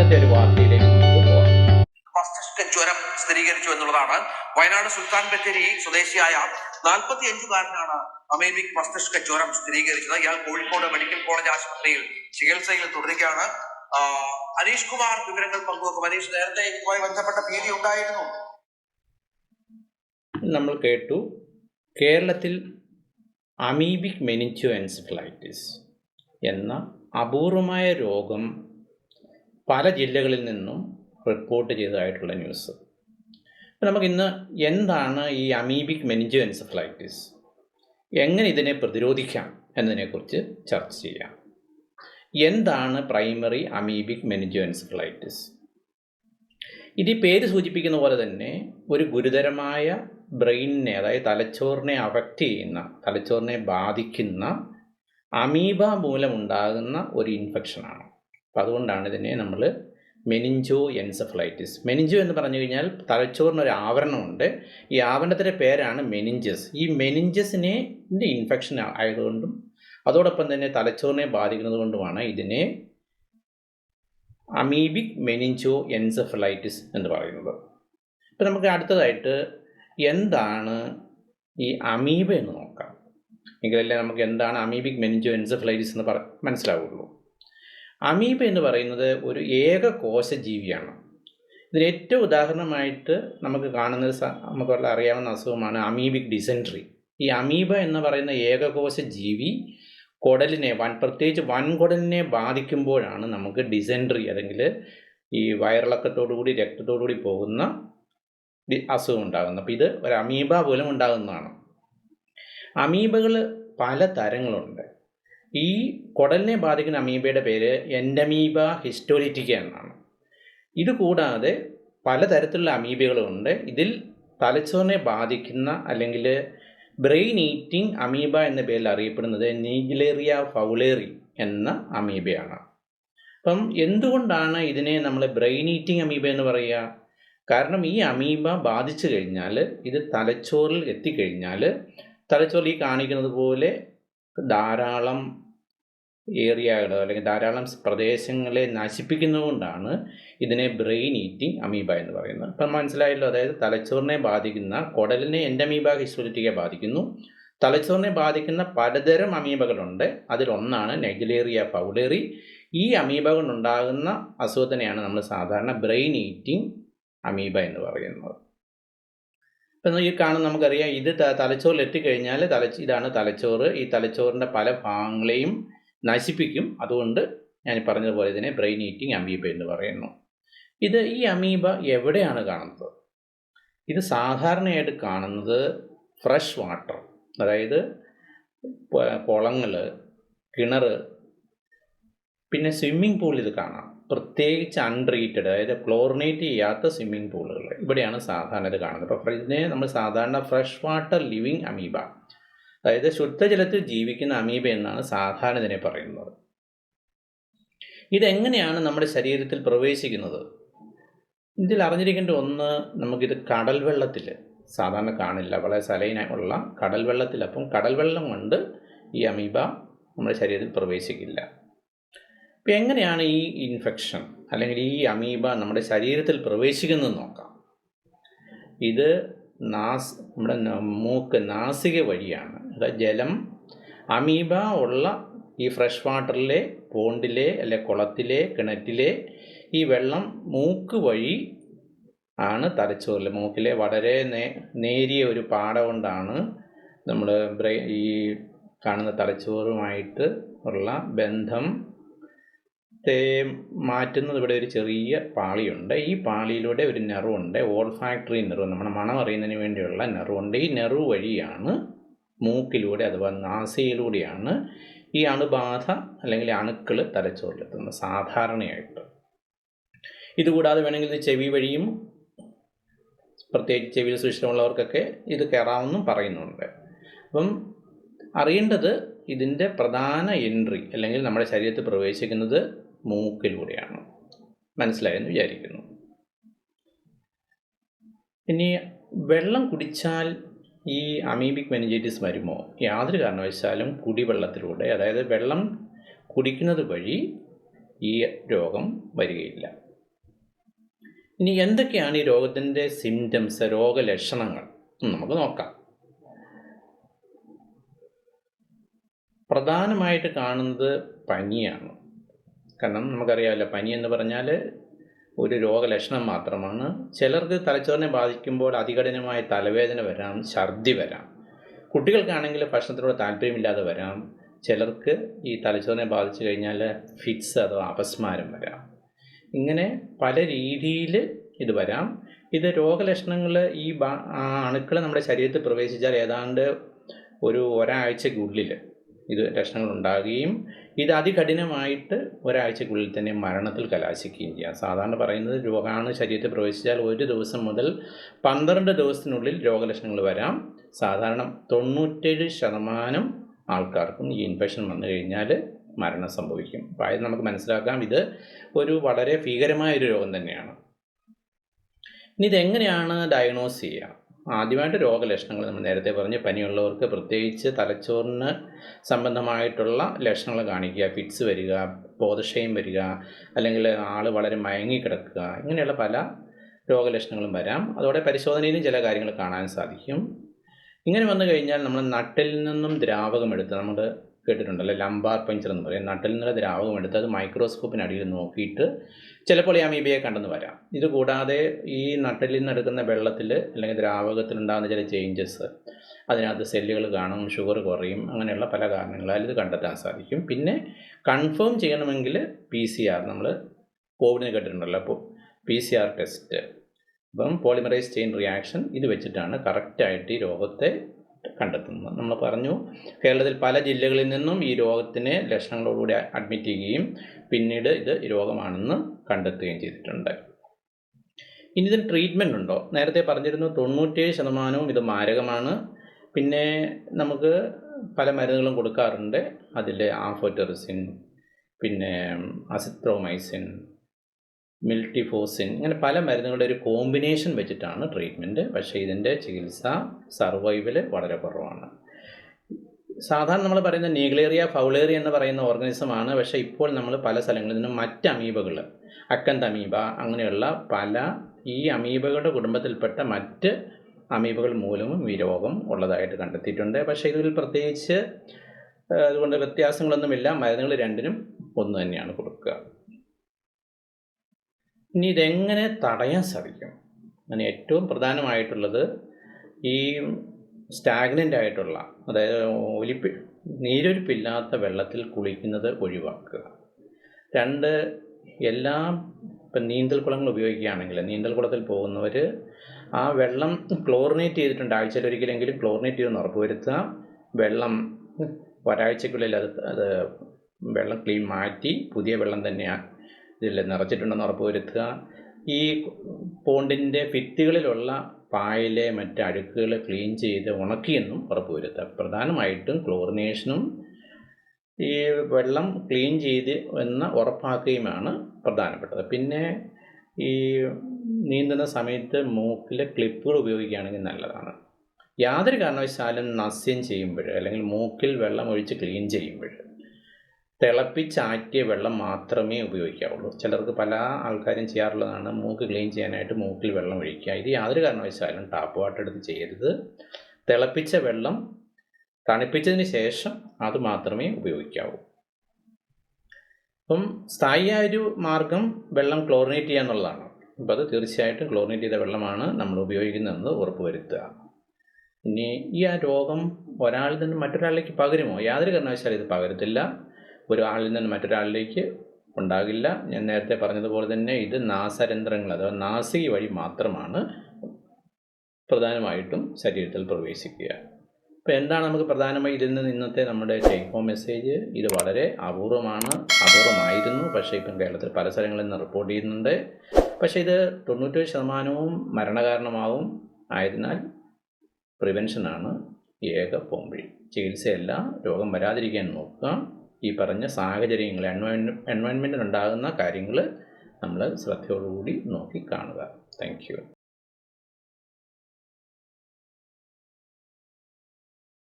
ഇന്നത്തെ ഒരു വാർത്തയിലേക്ക് മസ്തിഷ്ക ജ്വരം സ്ഥിരീകരിച്ചു എന്നുള്ളതാണ്. വയനാട് സുൽത്താൻ ബത്തേരി സ്വദേശിയായ നാൽപ്പത്തി അഞ്ചുകാരനാണ് അമേബിക് മസ്തിഷ്ക ജ്വരം സ്ഥിരീകരിച്ചത്. ഇയാൾ കോഴിക്കോട് മെഡിക്കൽ കോളേജ് ആശുപത്രിയിൽ ചികിത്സയിൽ തുടരുകയാണ്. അനീഷ് കുമാർ വിവരങ്ങൾ പങ്കുവെക്കും. അനീഷ് നേരത്തെ ഇതുമായി ബന്ധപ്പെട്ട ഭീതി ഉണ്ടായിരുന്നു? നമ്മൾ കേട്ടു. കേരളത്തിൽ അമീബിക് മെനിഞ്ചോ എൻസിഫ്ലൈറ്റിസ് എന്ന അപൂർവമായ രോഗം പല ജില്ലകളിൽ നിന്നും റിപ്പോർട്ട് ചെയ്തതായിട്ടുള്ള ന്യൂസ്. അപ്പം നമുക്കിന്ന് എന്താണ് ഈ അമീബിക് മെനിഞ്ചോ എൻസഫലൈറ്റിസ് എങ്ങനെ ഇതിനെ പ്രതിരോധിക്കാം എന്നതിനെക്കുറിച്ച് ചർച്ച ചെയ്യാം. എന്താണ് പ്രൈമറി അമീബിക് മെനിഞ്ചോ എൻസഫലൈറ്റിസ് ഇത് പേര് സൂചിപ്പിക്കുന്ന പോലെ തന്നെ ഒരു ഗുരുതരമായ ബ്രെയിനിനെ അതായത് തലച്ചോറിനെ അഫക്റ്റ് ചെയ്യുന്ന തലച്ചോറിനെ ബാധിക്കുന്ന അമീബ മൂലമുണ്ടാകുന്ന ഒരു ഇൻഫെക്ഷനാണ് അപ്പം അതുകൊണ്ടാണ് ഇതിനെ നമ്മൾ മെനിഞ്ചോ എൻസഫലൈറ്റിസ്. മെനിഞ്ചോ എന്ന് പറഞ്ഞു കഴിഞ്ഞാൽ തലച്ചോറിനൊരു ആവരണമുണ്ട്. ഈ ആവരണത്തിന്റെ പേരാണ് മെനിഞ്ചസ്. ഈ മെനിഞ്ചസിനെ ഇൻഫെക്ഷൻ ആയതുകൊണ്ടും അതോടൊപ്പം തന്നെ തലച്ചോറിനെ ബാധിക്കുന്നത് കൊണ്ടുമാണ് ഇതിനെ അമീബിക് മെനിഞ്ചോ എൻസഫലൈറ്റിസ് എന്ന് പറയുന്നത്. ഇപ്പം നമുക്ക് അടുത്തതായിട്ട് എന്താണ് ഈ അമീബ എന്ന് നോക്കാം. എങ്കിലല്ലേ നമുക്ക് എന്താണ് അമീബിക് മെനിഞ്ചോ എൻസഫലൈറ്റിസ് എന്ന് പറ മനസ്സിലാവുള്ളൂ. അമീബ എന്ന് പറയുന്നത് ഒരു ഏക കോശ ജീവിയാണ് ഇതിന് ഏറ്റവും ഉദാഹരണമായിട്ട് നമുക്ക് കാണുന്ന സ- നമുക്കുള്ള അറിയാവുന്ന അസുഖമാണ് അമീബിക് ഡിസെൻട്രി ഈ അമീബ എന്ന് പറയുന്ന ഏകകോശ ജീവി കുടലിനെ വൻ പ്രത്യേകിച്ച് വൻകുടലിനെ ബാധിക്കുമ്പോഴാണ് നമുക്ക് ഡിസെൻട്രി അല്ലെങ്കിൽ ഈ വയറിളക്കത്തോടുകൂടി രക്തത്തോടുകൂടി പോകുന്ന അസുഖം ഉണ്ടാകുന്നത്. അപ്പോൾ ഇത് ഒരു അമീബ പോലും ഉണ്ടാകുന്നതാണ്. അമീബകൾ പല തരങ്ങളുണ്ട്. ഈ കുടലിനെ ബാധിക്കുന്ന അമീബയുടെ പേര് എൻഡമീബ ഹിസ്റ്റോലിറ്റിക്ക എന്നാണ്. ഇതുകൂടാതെ പലതരത്തിലുള്ള അമീബകളുണ്ട്. ഇതിൽ തലച്ചോറിനെ ബാധിക്കുന്ന അല്ലെങ്കിൽ ബ്രെയിൻ ഈറ്റിംഗ് അമീബ എന്ന പേരിൽ അറിയപ്പെടുന്നത് നീഗ്ലേറിയ ഫൗലേറി എന്ന അമീബയാണ്. അപ്പം എന്തുകൊണ്ടാണ് ഇതിനെ നമ്മൾ ബ്രെയിൻ ഈറ്റിംഗ് അമീബ എന്ന് പറയുക കാരണം ഈ അമീബ ബാധിച്ചു കഴിഞ്ഞാൽ ഇത് തലച്ചോറിൽ എത്തിക്കഴിഞ്ഞാൽ തലച്ചോറിൽ ഈ കാണിക്കുന്നത് പോലെ ധാരാളം ഏരിയകൾ അല്ലെങ്കിൽ ധാരാളം പ്രദേശങ്ങളെ നശിപ്പിക്കുന്നതുകൊണ്ടാണ് ഇതിനെ ബ്രെയിൻ ഈറ്റിംഗ് അമീബ എന്ന് പറയുന്നത്. അപ്പം മനസ്സിലായല്ലോ അതായത് തലച്ചോറിനെ ബാധിക്കുന്ന കുടലിനെ എൻഡമീബ ഹിസ്റ്റോലിറ്റിക്കെ ബാധിക്കുന്നു. തലച്ചോറിനെ ബാധിക്കുന്ന പലതരം അമീബകളുണ്ട്. അതിലൊന്നാണ് നെഗിലേറിയ ഫൗലേറി ഈ അമീബ കൊണ്ടുണ്ടാകുന്ന അസുഖത്തിനെയാണ് നമ്മൾ സാധാരണ ബ്രെയിൻ ഈറ്റിംഗ് അമീബ എന്ന് പറയുന്നത്. ഇപ്പം ഈ കാണുന്ന നമുക്കറിയാം ഇത് തലച്ചോറിൽ എത്തിക്കഴിഞ്ഞാൽ തലച്ച് ഇതാണ് തലച്ചോറ്. ഈ തലച്ചോറിന്റെ പല ഭാഗങ്ങളെയും നശിപ്പിക്കും. അതുകൊണ്ട് ഞാൻ പറഞ്ഞതുപോലെ ഇതിനെ ബ്രെയിൻ ഈറ്റിംഗ് അമീബ എന്ന് പറയുന്നു. ഇത് ഈ അമീബ എവിടെയാണ് കാണുന്നത്? ഇത് സാധാരണയായിട്ട് കാണുന്നത് ഫ്രഷ് വാട്ടർ അതായത് കുളങ്ങൾ കിണർ പിന്നെ സ്വിമ്മിംഗ് പൂൾ ഇത് കാണാം. പ്രത്യേകിച്ച് അൺട്രീറ്റഡ് അതായത് ക്ലോറിനേറ്റ് ചെയ്യാത്ത സ്വിമ്മിംഗ് പൂളുകൾ ഇവിടെയാണ് സാധാരണ ഇത് കാണുന്നത്. അപ്പോൾ ഇതിനെ നമ്മൾ സാധാരണ ഫ്രഷ് വാട്ടർ ലിവിങ് അമീബ അതായത് ശുദ്ധജലത്തിൽ ജീവിക്കുന്ന അമീബ എന്നാണ് സാധാരണ ഇതിനെ പറയുന്നത്. ഇതെങ്ങനെയാണ് നമ്മുടെ ശരീരത്തിൽ പ്രവേശിക്കുന്നത്? ഇതിൽ അറിഞ്ഞിരിക്കേണ്ട ഒന്ന് നമുക്കിത് കടൽ വെള്ളത്തിൽ സാധാരണ കാണില്ല വളരെ സലൈനുള്ള കടൽ വെള്ളത്തിൽ അപ്പം കടൽ വെള്ളം കൊണ്ട് ഈ അമീബ നമ്മുടെ ശരീരത്തിൽ പ്രവേശിക്കില്ല. അപ്പം എങ്ങനെയാണ് ഈ ഇൻഫെക്ഷൻ അല്ലെങ്കിൽ ഈ അമീബ നമ്മുടെ ശരീരത്തിൽ പ്രവേശിക്കുന്നത് നോക്കാം. ഇത് നാസ് നമ്മുടെ മൂക്ക് നാസിക വഴിയാണ് ജലം അമീബ ഉള്ള ഈ ഫ്രഷ് വാട്ടറിലെ പോണ്ടിലെ അല്ലെ കുളത്തിലെ കിണറ്റിലെ ഈ വെള്ളം മൂക്ക് വഴി ആണ് തലച്ചോറിൽ മൂക്കിലെ വളരെ നേരിയ ഒരു പാട കൊണ്ടാണ് നമ്മൾ ബ്രെ ഈ കാണുന്ന തലച്ചോറുമായിട്ട് ഉള്ള ബന്ധം തേ മാറ്റുന്നത് ഇവിടെ ഒരു ചെറിയ പാളിയുണ്ട്. ഈ പാളിയിലൂടെ ഒരു നെറുണ്ട് ഓൾഫാക്ടറി നെറു. നമ്മുടെ മണം അറിയുന്നതിന് വേണ്ടിയുള്ള നെറുണ്ട് ഈ നെറു വഴിയാണ് മൂക്കിലൂടെ അഥവാ നാസിയിലൂടെയാണ് ഈ അണുബാധ അല്ലെങ്കിൽ അണുക്കൾ തലച്ചോറിലെത്തുന്നത് സാധാരണയായിട്ട്. ഇതുകൂടാതെ വേണമെങ്കിൽ ഇത് ചെവി വഴിയും പ്രത്യേകിച്ച് ചെവിയിൽ സുഷിരമുള്ളവർക്കൊക്കെ ഇത് കയറാമെന്നും പറയുന്നുണ്ട്. അപ്പം അറിയേണ്ടത് ഇതിന്റെ പ്രധാന എൻട്രി അല്ലെങ്കിൽ നമ്മുടെ ശരീരത്തിൽ പ്രവേശിക്കുന്നത് മൂക്കിലൂടെയാണ്. മനസ്സിലായെന്ന് വിചാരിക്കുന്നു. ഇനി വെള്ളം കുടിച്ചാൽ ഈ അമീബിക് മെനിഞ്ചൈറ്റിസ് വരുമോ? യാതൊരു കാരണവശാലും കുടിവെള്ളത്തിലൂടെ അതായത് വെള്ളം കുടിക്കുന്നത് വഴി ഈ രോഗം വരികയില്ല. ഇനി എന്തൊക്കെയാണ് ഈ രോഗത്തിന്റെ സിംറ്റംസ് രോഗലക്ഷണങ്ങൾ? നമുക്ക് നോക്കാം. പ്രധാനമായിട്ട് കാണുന്നത് പനിയാണ്. കാരണം നമുക്കറിയാമല്ലോ പനി എന്ന് പറഞ്ഞാൽ ഒരു രോഗലക്ഷണം മാത്രമാണ്. ചിലർക്ക് തലച്ചോറിനെ ബാധിക്കുമ്പോൾ അതികഠിനമായ തലവേദന വരാം ഛർദി വരാം. കുട്ടികൾക്കാണെങ്കിൽ ഭക്ഷണത്തിനോട് താല്പര്യമില്ലാതെ വരാം. ചിലർക്ക് ഈ തലച്ചോറിനെ ബാധിച്ചു കഴിഞ്ഞാൽ ഫിറ്റ്സ് അഥവാ അപസ്മാരം വരാം. ഇങ്ങനെ പല രീതിയിൽ ഇത് വരാം. ഇത് രോഗലക്ഷണങ്ങൾ ഈ അണുക്കൾ നമ്മുടെ ശരീരത്തിൽ പ്രവേശിച്ചാൽ ഏതാണ്ട് ഒരു ഒരാഴ്ചക്കുള്ളിൽ ഇത് ലക്ഷണങ്ങൾ ഉണ്ടാകുകയും ഇത് അതികഠിനമായിട്ട് ഒരാഴ്ചക്കുള്ളിൽ തന്നെ മരണത്തിൽ കലാശിക്കുകയും ചെയ്യാം. സാധാരണ പറയുന്നത് രോഗാണു ശരീരത്തിൽ പ്രവേശിച്ചാൽ ഒരു ദിവസം മുതൽ പന്ത്രണ്ട് ദിവസത്തിനുള്ളിൽ രോഗലക്ഷണങ്ങൾ വരാം. സാധാരണ തൊണ്ണൂറ്റേഴ് ശതമാനം ആൾക്കാർക്കും ഈ ഇൻഫെക്ഷൻ വന്നു കഴിഞ്ഞാൽ മരണം സംഭവിക്കും. അപ്പോൾ അത് നമുക്ക് മനസ്സിലാക്കാം. ഇത് ഒരു വളരെ ഭീകരമായ ഒരു രോഗം തന്നെയാണ്. ഇനി ഇതെങ്ങനെയാണ് ഡയഗ്നോസ് ചെയ്യുക? ആദ്യമായിട്ട് രോഗലക്ഷണങ്ങൾ നമ്മൾ നേരത്തെ പറഞ്ഞ്. പനിയുള്ളവർക്ക് പ്രത്യേകിച്ച് തലച്ചോറിന് സംബന്ധമായിട്ടുള്ള ലക്ഷണങ്ങൾ കാണിക്കുക. ഫിറ്റ്സ് വരിക ബോധക്ഷയം വരിക അല്ലെങ്കിൽ ആൾ വളരെ മയങ്ങിക്കിടക്കുക ഇങ്ങനെയുള്ള പല രോഗലക്ഷണങ്ങളും വരാം. അതോടെ പരിശോധനയിലും ചില കാര്യങ്ങൾ കാണാൻ സാധിക്കും. ഇങ്ങനെ വന്നു കഴിഞ്ഞാൽ നമ്മൾ നട്ടിൽ നിന്നും ദ്രാവകം എടുത്ത് നമ്മൾ കേട്ടിട്ടുണ്ടല്ലോ? ലംബാർ പഞ്ചർ എന്ന് പറയും. നട്ടിൽ നിന്നുള്ള ദ്രാവകം എടുത്ത് അത് മൈക്രോസ്കോപ്പിനടിയിൽ നോക്കിയിട്ട് ചിലപ്പോൾ ഈ അമീബിയെ കണ്ടെന്ന് വരാം. ഇത് കൂടാതെ ഈ നട്ടിൽ നിന്ന് എടുക്കുന്ന വെള്ളത്തിൽ അല്ലെങ്കിൽ ദ്രാവകത്തിൽ ഉണ്ടാകുന്ന ചില ചേഞ്ചസ് അതിനകത്ത് സെല്ലുകൾ കാണും ഷുഗർ കുറയും അങ്ങനെയുള്ള പല കാരണങ്ങളാൽ ഇത് കണ്ടെത്താൻ സാധിക്കും. പിന്നെ കൺഫേം ചെയ്യണമെങ്കിൽ പി സി ആർ നമ്മൾ കോവിഡിന് കേട്ടിട്ടുണ്ടല്ലോ. അപ്പോൾ പി സി ആർ ടെസ്റ്റ് അപ്പം പോളിമറൈസ് ചെയിൻ റിയാക്ഷൻ ഇത് വെച്ചിട്ടാണ് കറക്റ്റായിട്ട് ഈ രോഗത്തെ കണ്ടെത്തുന്നത്. നമ്മൾ പറഞ്ഞു കേരളത്തിൽ പല ജില്ലകളിൽ നിന്നും ഈ രോഗത്തിന് ലക്ഷണങ്ങളോടുകൂടി അഡ്മിറ്റ് ചെയ്യുകയും പിന്നീട് ഇത് രോഗമാണെന്ന് കണ്ടെത്തുകയും ചെയ്തിട്ടുണ്ട്. ഇനി ഇതിന് ട്രീറ്റ്മെന്റ് ഉണ്ടോ? നേരത്തെ പറഞ്ഞിരുന്നു തൊണ്ണൂറ്റേഴ് ശതമാനവും ഇത് മാരകമാണ്. പിന്നെ നമുക്ക് പല മരുന്നുകളും കൊടുക്കാറുണ്ട്. അതിൽ ആഫോറ്ററിസിൻ പിന്നെ അസിത്രോമൈസിൻ മിൽട്ടിഫോസിൻ. ഇങ്ങനെ പല മരുന്നുകളുടെ ഒരു കോമ്പിനേഷൻ വെച്ചിട്ടാണ് ട്രീറ്റ്മെന്റ്. പക്ഷേ ഇതിന്റെ ചികിത്സ സർവൈവൽ വളരെ കുറവാണ്. സാധാരണ നമ്മൾ പറയുന്ന നീഗ്ലേറിയ ഫൗളേറിയ എന്ന് പറയുന്ന ഓർഗാനിസമാണ്. പക്ഷേ ഇപ്പോൾ നമ്മൾ പല സ്ഥലങ്ങളിൽ നിന്നും മറ്റ് അമീബകൾ അക്കന്ത് അമീബ അങ്ങനെയുള്ള പല ഈ അമീബകളുടെ കുടുംബത്തിൽപ്പെട്ട മറ്റ് അമീബകൾ മൂലവും ഈ രോഗം ഉള്ളതായിട്ട് കണ്ടെത്തിയിട്ടുണ്ട്. പക്ഷേ ഇതിൽ പ്രത്യേകിച്ച് അതുകൊണ്ട് വ്യത്യാസങ്ങളൊന്നുമില്ല. മരുന്നുകൾ രണ്ടിനും ഒന്ന് തന്നെയാണ് കൊടുക്കുക. ഇനി ഇതെങ്ങനെ തടയാൻ സാധിക്കും? അങ്ങനെ ഏറ്റവും പ്രധാനമായിട്ടുള്ളത് ഈ സ്റ്റാഗ്നന്റ് ആയിട്ടുള്ള അതായത് ഒലിപ്പി നീരൊലിപ്പില്ലാത്ത വെള്ളത്തിൽ കുളിക്കുന്നത് ഒഴിവാക്കുക. രണ്ട് എല്ലാ ഇപ്പം നീന്തൽ കുളങ്ങൾ ഉപയോഗിക്കുകയാണെങ്കിൽ നീന്തൽ കുളത്തിൽ പോകുന്നവർ ആ വെള്ളം ക്ലോറിനേറ്റ് ചെയ്തിട്ടുണ്ട്. ആഴ്ചയിൽ ഒരിക്കലെങ്കിലും ക്ലോറിനേറ്റ് ചെയ്തെന്ന് ഉറപ്പുവരുത്തുക. വെള്ളം ഒരാഴ്ചക്കുള്ളിൽ അത് അത് വെള്ളം ക്ലീൻ മാറ്റി പുതിയ വെള്ളം തന്നെയാണ് ഇതിൽ നിറച്ചിട്ടുണ്ടെന്ന് ഉറപ്പ് വരുത്തുക. ഈ പോണ്ടിന്റെ ഭിത്തികളിലുള്ള പായലെ മറ്റ് അഴുക്കുകൾ ക്ലീൻ ചെയ്ത് ഉണക്കിയെന്നും ഉറപ്പ് വരുത്തുക. പ്രധാനമായിട്ടും ക്ലോറിനേഷനും ഈ വെള്ളം ക്ലീൻ ചെയ്ത് എന്ന് ഉറപ്പാക്കുകയുമാണ് പ്രധാനപ്പെട്ടത്. പിന്നെ ഈ നീന്തുന്ന സമയത്ത് മൂക്കിൽ ക്ലിപ്പുകൾ ഉപയോഗിക്കുകയാണെങ്കിൽ നല്ലതാണ്. യാതൊരു കാരണവശാലും നസ്യം ചെയ്യുമ്പോൾ അല്ലെങ്കിൽ മൂക്കിൽ വെള്ളം ഒഴിച്ച് ക്ലീൻ ചെയ്യുമ്പോൾ തിളപ്പിച്ചാറ്റിയ വെള്ളം മാത്രമേ ഉപയോഗിക്കാവുള്ളൂ. ചിലർക്ക് പല ആൾക്കാരും ചെയ്യാറുള്ളതാണ് മൂക്ക് ക്ലീൻ ചെയ്യാനായിട്ട് മൂക്കിൽ വെള്ളം ഒഴിക്കുക. ഇത് യാതൊരു കാരണവശാലും ടാപ്പ് വാട്ടർ എടുത്ത് ചെയ്യരുത്. തിളപ്പിച്ച വെള്ളം തണുപ്പിച്ചതിന് ശേഷം അത് മാത്രമേ ഉപയോഗിക്കാവൂ. അപ്പം സ്ഥായിയായ ഒരു മാർഗം വെള്ളം ക്ലോറിനേറ്റ് ചെയ്യുക എന്നുള്ളതാണ്. അപ്പോൾ അത് തീർച്ചയായിട്ടും ക്ലോറിനേറ്റ് ചെയ്ത വെള്ളമാണ് നമ്മൾ ഉപയോഗിക്കുന്നതെന്ന് ഉറപ്പുവരുത്തുക. ഇനി ഈ ആ രോഗം ഒരാളിൽ നിന്ന് മറ്റൊരാളിലേക്ക് പകരുമോ? യാതൊരു കാരണവശാലും ഇത് പകരത്തില്ല. ഒരാളിൽ നിന്ന് മറ്റൊരാളിലേക്ക് ഉണ്ടാകില്ല. ഞാൻ നേരത്തെ പറഞ്ഞതുപോലെ തന്നെ ഇത് നാസരന്ധ്രങ്ങൾ അഥവാ നാസിക വഴി മാത്രമാണ് പ്രധാനമായിട്ടും ശരീരത്തിൽ പ്രവേശിക്കുക. അപ്പോൾ എന്താണ് നമുക്ക് പ്രധാനമായി ഇതിൽ നിന്ന് ഇന്നത്തെ നമ്മുടെ ടേക്ക് ഹോം മെസ്സേജ് ഇത് വളരെ അപൂർവമാണ് അപൂർവമായിരുന്നു. പക്ഷേ ഇപ്പം കേരളത്തിൽ പല സ്ഥലങ്ങളിൽ നിന്ന് റിപ്പോർട്ട് ചെയ്യുന്നുണ്ട്. പക്ഷേ ഇത് തൊണ്ണൂറ്റേഴ് ശതമാനവും മരണകാരണമാവും. ആയതിനാൽ പ്രിവെൻഷനാണ് ഏക പോംവഴി ചികിത്സയല്ല രോഗം വരാതിരിക്കാൻ നോക്കുക. ഈ പറഞ്ഞ സാഹചര്യങ്ങൾ എൻവയോൺ കാര്യങ്ങൾ നമ്മൾ ശ്രദ്ധയോടുകൂടി നോക്കി കാണുക. Thank you